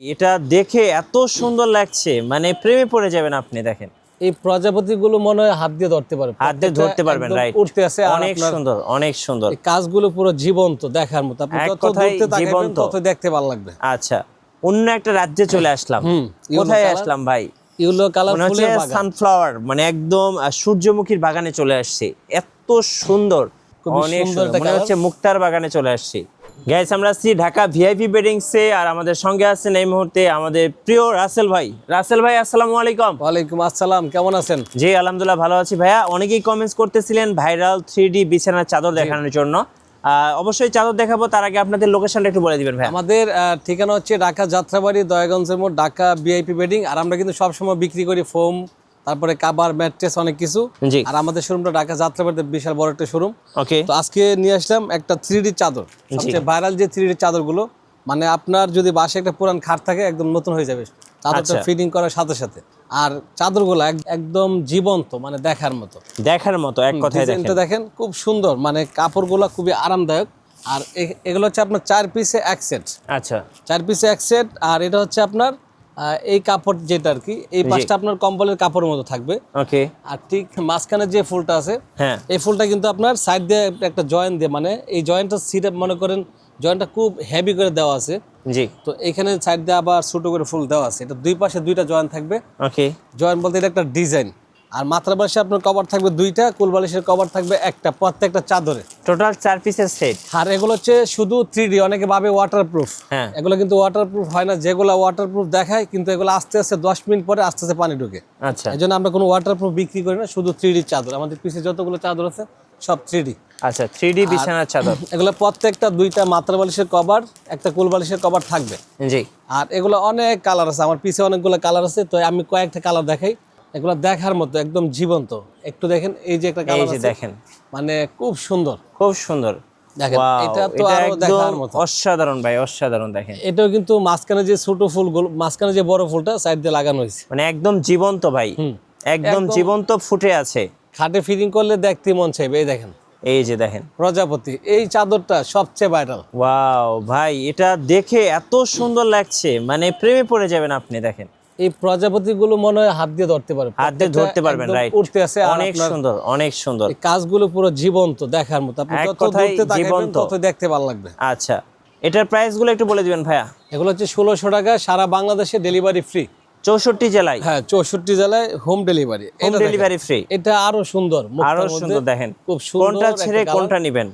এটা দেখে এত সুন্দর লাগছে মানে প্রেমে পড়ে যাবেন আপনি দেখেন। এই প্রজাপতিগুলো মনে হয় হাত দিয়ে ধরতে পারবে হাত দিয়ে ধরতে পারবেন রাইট উঠতে আছে অনেক সুন্দর অনেক সুন্দর। কাজগুলো পুরো জীবন্ত দেখার মতো। আপনি যত তাকাবেন তত দেখতে ভালো লাগবে। আচ্ছা অন্য একটা রাজ্যে চলে আসলাম। কোথায় আসলাম ভাই? ইউলো কালার ফুলের বাগান। সানফ্লাওয়ার মানে একদম সূর্যমুখীর বাগানে চলে আসছে। এত সুন্দর অনেক সুন্দর সুন্দর। মনে হচ্ছে মুক্তার বাগানে চলে আসছি। গাইস আমরা আছি ঢাকা ভিআইপি বেডিংসে আর আমাদের সঙ্গে আছেন এই মুহূর্তে আমাদের প্রিয় রাসেল ভাই। রাসেল ভাই আসসালামু আলাইকুম। ওয়ালাইকুম আসসালাম কেমন আছেন? জি আলহামদুলিল্লাহ ভালো আছি ভাইয়া। অনেকেই কমেন্টস করতেছিলেন ভাইরাল থ্রি ডি বিছানার চাদর দেখানোর জন্য। অবশ্যই চাদর দেখাবো তার আগে আপনাদের লোকেশনটা একটু বলে দিবেন ভাইয়া। আমাদের ঠিকানা হচ্ছে ঢাকা যাত্রাবাড়ি দয়াগঞ্জের মোড় ঢাকা ভিআইপি বেডিং আর আমরা কিন্তু সবসময় বিক্রি করি ফোম তারপরে কাবার ম্যাট্রেস অনেক কিছু। আর আমাদের শোরুমটা ঢাকা যাত্রাবাড়িতে বিশাল বড় একটা শোরুম। ওকে। তো আজকে নিয়ে আসলাম একটা থ্রি চাদর। সবচেয়ে ভাইরাল যে থ্রি চাদরগুলো মানে আপনার যদি বাসে একটা পুরান খাট থাকে একদম নতুন হয়ে যাবে। চাদরটা আচ্ছা। ফিটিং করার সাথে সাথে। আর চাদরগুলো এক- একদম জীবন্ত মানে দেখার মতো। দেখার মতো এক কথায় দেখেন। খুব সুন্দর মানে কাপড়গুলো খুবই আরামদায়ক। আর এগুলো হচ্ছে আপনার চার পিসে এক সেট আচ্ছা। চার পিসে এক সেট আর এটা হচ্ছে আপনার এই কাপড় যেটা আর কি এই পাশটা আপনার কম্বলের কাপড়ের মতো থাকবে। ওকে। আর ঠিক মাঝখানে যে ফুলটা আছে হ্যাঁ। এই ফুলটা কিন্তু আপনার সাইড দিয়ে একটা জয়েন্ট দিয়ে মানে এই জয়েন্টটা সিটে মনে করেন জয়েন্টটা খুব হেভি করে দেওয়া আছে। জি। তো এখানে সাইড দিয়ে আবার ছোট করে ফুল দেওয়া আছে। এটা দুই পাশে দুইটা জয়েন্ট থাকবে। ওকে। জয়েন্ট বলতে এটা একটা ডিজাইন আর মাত্রা বালিশে আপনার কভার থাকবে দুইটা কুল বালিশের কভার থাকবে একটা প্রত্যেকটা চাদরে। টোটাল চার পিসের সেট আর এগুলো হচ্ছে শুধু থ্রি ডি অনেকে ভাবে ওয়াটারপ্রুফ হ্যাঁ। এগুলো কিন্তু ওয়াটারপ্রুফ হয় না যেগুলো ওয়াটারপ্রুফ দেখায় কিন্তু এগুলো আস্তে আস্তে দশ মিনিট পরে আস্তে আস্তে পানি ঢুকে। আচ্ছা। এই জন্য আমরা কোনো ওয়াটারপ্রুফ বিক্রি করি না শুধু থ্রি ডি চাদর। আমাদের পিছিয়ে যতগুলো চাদর আছে সব থ্রি ডি আচ্ছা থ্রি ডি বিছানার চাদর। এগুলো প্রত্যেকটা দুইটা মাত্রা বালিশের কভার একটা কুল বালিশের কভার থাকবে। জি। আর এগুলো অনেক কালার আছে আমার পিছে অনেকগুলো কালার আছে তো আমি কয়েকটা কালার দেখাই। এগুলো দেখার মতো একদম জীবন্ত। একটু দেখেন এই যে একটা কালার আছে দেখেন। মানে খুব সুন্দর। খুব সুন্দর। দেখেন এটা তো আরও দেখার মতো। অসাধারণ ভাই অসাধারণ দেখেন। এটাও কিন্তু মাঝখানে যে ছোট ফুলগুলো মাঝখানে যে বড় ফুলটা সাইড দিয়ে লাগানো হয়েছে। মানে একদম জীবন্ত ভাই। একদম জীবন্ত ফুটে আছে। খাটে ফিটিং করলে দেখতে মন চাইবে এই দেখেন। এই যে দেখেন। প্রজাপতি এই চাদরটা সবচেয়ে ভাইরাল ওয়াও ভাই এটা দেখে এত সুন্দর লাগছে মানে প্রেমে পড়ে যাবেন আপনি দেখেন। এই প্রজাপতিগুলো মনে হয় হাত দিয়ে ধরতে পারবে হাত দিয়ে ধরতে পারবেন রাইট উঠতে আছে অনেক সুন্দর অনেক সুন্দর। এই কাজগুলো পুরো জীবন্ত দেখার মতো। আপনি যত দূরতে তাকাবেন তত দেখতে ভালো লাগবে। আচ্ছা এটার প্রাইসগুলো একটু বলে দিবেন ভাইয়া। এগুলো হচ্ছে ষোলোশো টাকা সারা বাংলাদেশে ডেলিভারি ফ্রি। চৌষট্টি জেলায়। হ্যাঁ চৌষট্টি জেলায় home delivery. Home delivery free. এটা আরও সুন্দর আরও সুন্দর দেখেন। খুব সুন্দর কোনটা ছেড়ে কোনটা নিবেন?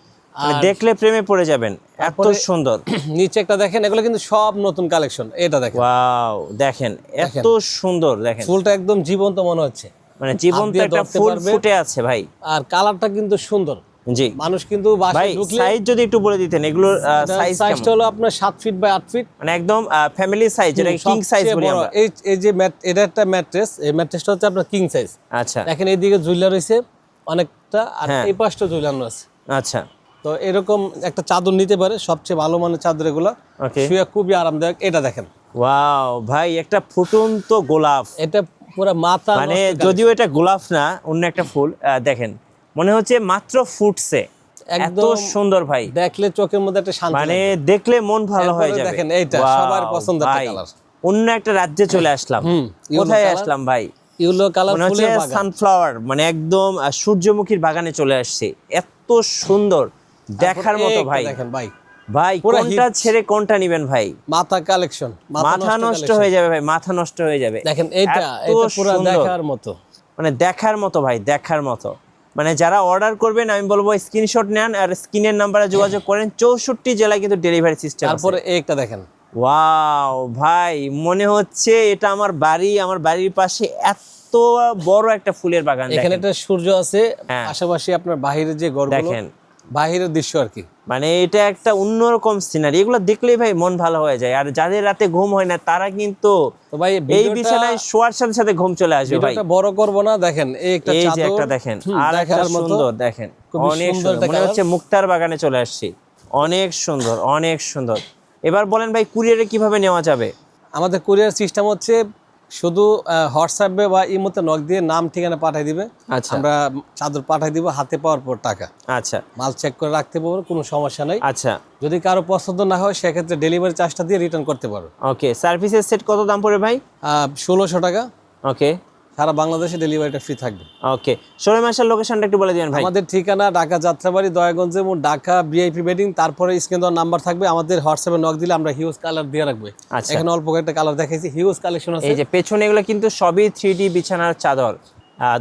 দেখলে প্রেমে পড়ে যাবেন এত সুন্দর। নিচে একটা দেখেন এগুলো কিন্তু সব নতুন কালেকশন এটা দেখেন। ওয়াও দেখেন এত সুন্দর দেখেন। ফুলটা একদম জীবন্ত মনে হচ্ছে। মানে জীবন্ত একটা ফুল ফুটে আছে ভাই। আর কালারটা কিন্তু সুন্দর। জি। মানুষ কিন্তু ভাই সাইজ যদি একটু বলে দিতেন এগুলোর সাইজ সাইজটা হলো আপনার সাত ফিট বাই আট ফিট মানে একদম ফ্যামিলি সাইজ যেটা কিং সাইজ বলি আমরা। এই এই যে এটা একটা ম্যাট্রেস এই ম্যাট্রেসটা হচ্ছে আপনার কিং সাইজ আচ্ছা। দেখেন এইদিকে ঝুলা রয়েছে অনেকটা আর হ্যাঁ। এই পাশটা ঝুলানো আছে। আচ্ছা। তো এরকম একটা চাদর নিতে পারে সবচেয়ে ভালো মানের চাদর এগুলো। শুয়ে খুবই আরামদায়ক এটা দেখেন। ওয়াও ভাই একটা ফুটন্ত গোলাপ। এটা পুরো মাথা মানে যদিও এটা গোলাপ না অন্য একটা ফুল দেখেন। মনে হচ্ছে মাত্র ফুটছে। এত সুন্দর ভাই। দেখলে চোখের মধ্যে একটা শান্তি মানে দেখলে মন ভালো হয়ে যাবে। দেখেন এইটা, সবার পছন্দের একটা ভাই, অন্য একটা রাজ্যে চলে আসলাম। কোথায় আসলাম ভাই? ইউলো কালার ফুলের বাগান। সানফ্লাওয়ার মানে একদম সূর্যমুখীর বাগানে চলে আসছে। এত সুন্দর। দেখার মতো ভাই। দেখেন ভাই। ভাই কোনটা ছেড়ে কোনটা নিবেন ভাই? মাথা কালেকশন মাথা নষ্ট হয়ে যাবে ভাই মাথা নষ্ট হয়ে যাবে। দেখেন এত এটা পুরো দেখার মতো। মানে দেখার মতো ভাই দেখার মতো। মানে যারা অর্ডার করবেন আমি বলব স্ক্রিনশট নেন আর স্ক্রিনের নাম্বারে যোগাযোগ করেন। চৌষট্টি জেলায় কিন্তু ডেলিভারি সিস্টেম তারপরে এইটা দেখেন। ওয়াও ভাই মনে হচ্ছে এটা আমার বাড়ি আমার বাড়ির পাশে এত বড় একটা ফুলের বাগান এখানে একটা সূর্য আছে হ্যাঁ। পাশাপাশি আপনার বাহিরের যে ঘরগুলো দেখেন। বাহিরের দৃশ্য আর কি। মানে এটা একটা অন্যরকম সিনারি এগুলো দেখলেই ভাই মন ভালো হয়ে যায়। আর যাদের রাতে ঘুম হয় না তারা কিন্তু তো ভাই এই বিছানায় শোয়ার সাথে সাথে ঘুম চলে আসবে ভাই। ভিডিওটা বড় করব না দেখেন এই একটা এই যে একটা দেখেন আর একটা সুন্দর দেখেন অনেক সুন্দর মনে হচ্ছে মুক্তার বাগানে চলে আসছি। অনেক সুন্দর অনেক সুন্দর। এবার বলেন ভাই কুরিয়ারে কীভাবে নেওয়া যাবে? আমাদের কুরিয়ার সিস্টেম হচ্ছে শুধু হোয়াটসঅ্যাপে বা ইমোতে নক দিয়ে নাম ঠিকানা পাঠিয়ে দিবে। আচ্ছা। আমরা চাদর পাঠিয়ে দিব হাতে পাওয়ার পর টাকা। আচ্ছা। মাল চেক করে রাখতে পারব কোনো সমস্যা নাই। আচ্ছা। যদি কারও পছন্দ না হয় সেক্ষেত্রে ডেলিভারি চার্জটা দিয়ে রিটার্ন করতে পারো। ওকে সার্ভিসের সেট কত দাম পড়বে ভাই? ষোলোশো টাকা। ওকে সারা বাংলাদেশে ডেলিভারিটা ফ্রি থাকবে। ওকে ষোলো মাসের লোকেশনটা একটু বলে দিবেন ভাই। আমাদের ঠিকানা ঢাকা যাত্রাবাড়ি দয়াগঞ্জ এবং ঢাকা বিআইপি বেডিং তারপরে স্ক্রিন দেওয়ার নাম্বার থাকবে। আমাদের হোয়াটসঅ্যাপে নক দিলে আমরা হিউজ কালার দিয়ে রাখব। আচ্ছা। এখানে অল্প কয়েকটা কালার দেখাইছি হিউজ কালেকশন আছে। এই যে পেছনে এগুলো কিন্তু সবই থ্রি ডি বিছানার চাদর।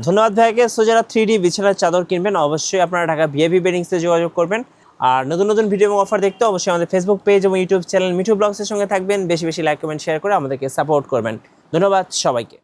ধন্যবাদ ভাইকে। সো যারা থ্রি ডি বিছানার চাদর কিনবেন অবশ্যই আপনারা ঢাকা ভিআইপি বেডিংসে যোগাযোগ করবেন। আর নতুন নতুন ভিডিও এবং অফার দেখতে অবশ্যই আমাদের ফেসবুক পেজ এবং ইউটিউব চ্যানেল মিঠু ব্লগসের সঙ্গে থাকবেন। বেশি বেশি লাইক কমেন্ট শেয়ার করে আমাদেরকে সাপোর্ট করবেন। ধন্যবাদ সবাইকে।